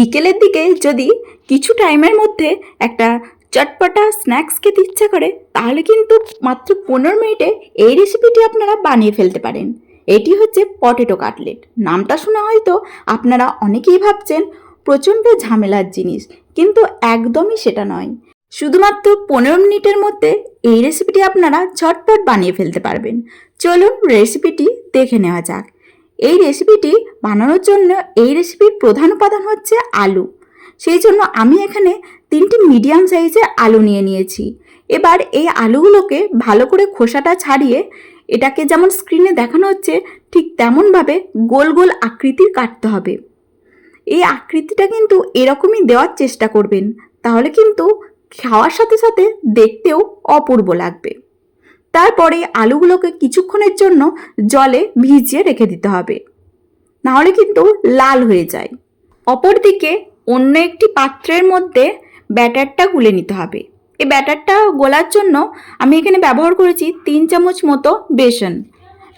বিকেলের দিকে যদি কিছু টাইমের মধ্যে একটা চটপটা স্ন্যাক্স খেতে ইচ্ছা করে, তাহলে কিন্তু মাত্র পনেরো মিনিটে এই রেসিপিটি আপনারা বানিয়ে ফেলতে পারেন। এটি হচ্ছে পটেটো কাটলেট নামটা শুনে হয়তো আপনারা অনেকেই ভাবছেন, প্রচণ্ড ঝামেলার জিনিস, কিন্তু একদমই সেটা নয়। শুধুমাত্র পনেরো মিনিটের মধ্যে এই রেসিপিটি আপনারা ঝটপট বানিয়ে ফেলতে পারবেন। চলুন রেসিপিটি দেখে নেওয়া যাক। এই রেসিপিটি বানানোর জন্য এই রেসিপির প্রধান উপাদান হচ্ছে আলু। সেই জন্য আমি এখানে তিনটি মিডিয়াম সাইজের আলু নিয়ে নিয়েছি। এবার এই আলুগুলোকে ভালো করে খোসাটা ছাড়িয়ে এটাকে যেমন স্ক্রিনে দেখানো হচ্ছে, ঠিক তেমনভাবে গোল গোল আকৃতির কাটতে হবে। এই আকৃতিটা কিন্তু এরকমই দেওয়ার চেষ্টা করবেন, তাহলে কিন্তু খাওয়ার সাথে সাথে দেখতেও অপূর্ব লাগবে। তারপরে আলুগুলোকে কিছুক্ষণের জন্য জলে ভিজিয়ে রেখে দিতে হবে। নাহলে কিন্তু লাল হয়ে যায়। অপরদিকে অন্য একটি পাত্রের মধ্যে ব্যাটারটা গুলে নিতে হবে। এই ব্যাটারটা গোলার জন্য আমি এখানে ব্যবহার করেছি তিন চামচ মতো বেসন।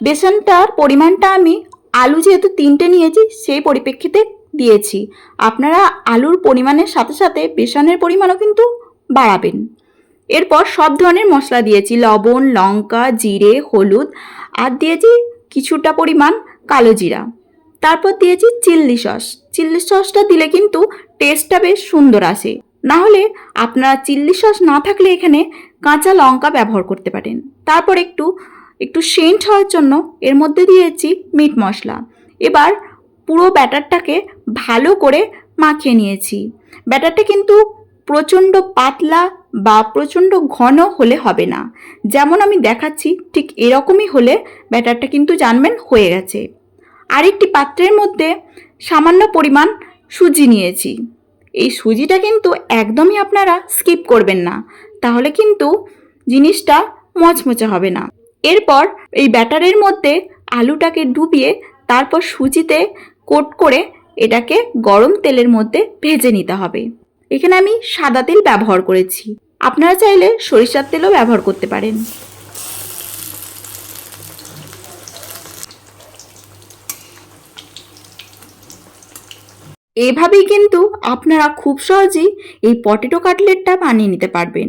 বেসনটার পরিমাণটা আমি আলু যেহেতু তিনটে নিয়েছি, সেই পরিপ্রেক্ষিতে দিয়েছি। আপনারা আলুর পরিমাণের সাথে সাথে বেসনের পরিমাণও কিন্তু বাড়াবেন। এরপর সব ধরনের মশলা দিয়েছি, লবণ, লঙ্কা, জিরে, হলুদ, আর দিয়েছি কিছুটা পরিমাণ কালো জিরা। তারপর দিয়েছি চিল্লি সস। চিল্লি সসটা দিলে কিন্তু টেস্টটা বেশ সুন্দর আসে। না হলে আপনারা চিল্লি সস না থাকলে এখানে কাঁচা লঙ্কা ব্যবহার করতে পারেন। তারপর একটু একটু সেন্ট হওয়ার জন্য এর মধ্যে দিয়েছি মিট মশলা। এবার পুরো ব্যাটারটাকে ভালো করে মাখিয়ে নিয়েছি। ব্যাটারটা কিন্তু প্রচণ্ড পাতলা বা প্রচণ্ড ঘন হলে হবে না। যেমন আমি দেখাচ্ছি, ঠিক এরকমই হলে ব্যাটারটা কিন্তু জানবেন হয়ে গেছে। আরেকটি পাত্রের মধ্যে সামান্য পরিমাণ সুজি নিয়েছি। এই সুজিটা কিন্তু একদমই আপনারা স্কিপ করবেন না, তাহলে কিন্তু জিনিসটা মচমচে হবে না। এরপর এই ব্যাটারের মধ্যে আলুটাকে ডুবিয়ে তারপর সুজিতে কোট করে এটাকে গরম তেলের মধ্যে ভেজে নিতে হবে। এখানে আমি সাদা তেল ব্যবহার করেছি। আপনারা চাইলে সরিষার তেলও ব্যবহার করতে পারেন। এভাবেই কিন্তু আপনারা খুব সহজেই এই পটেটো কাটলেটটা বানিয়ে নিতে পারবেন।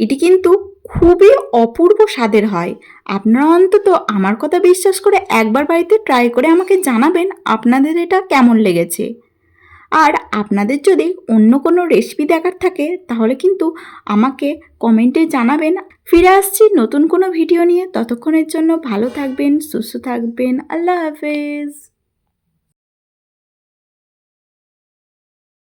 এটি কিন্তু খুবই অপূর্ব স্বাদের হয়। আপনারা অন্তত আমার কথা বিশ্বাস করে একবার বাড়িতে ট্রাই করে আমাকে জানাবেন আপনাদের এটা কেমন লেগেছে। আর আপনাদের যদি অন্য কোনো রেসিপি দেখার থাকে, তাহলে কিন্তু আমাকে কমেন্টে জানাবেন। ফিরে আসছি নতুন কোনো ভিডিও নিয়ে। ততক্ষণের জন্য ভালো থাকবেন, সুস্থ থাকবেন। আল্লাহ হাফেজ।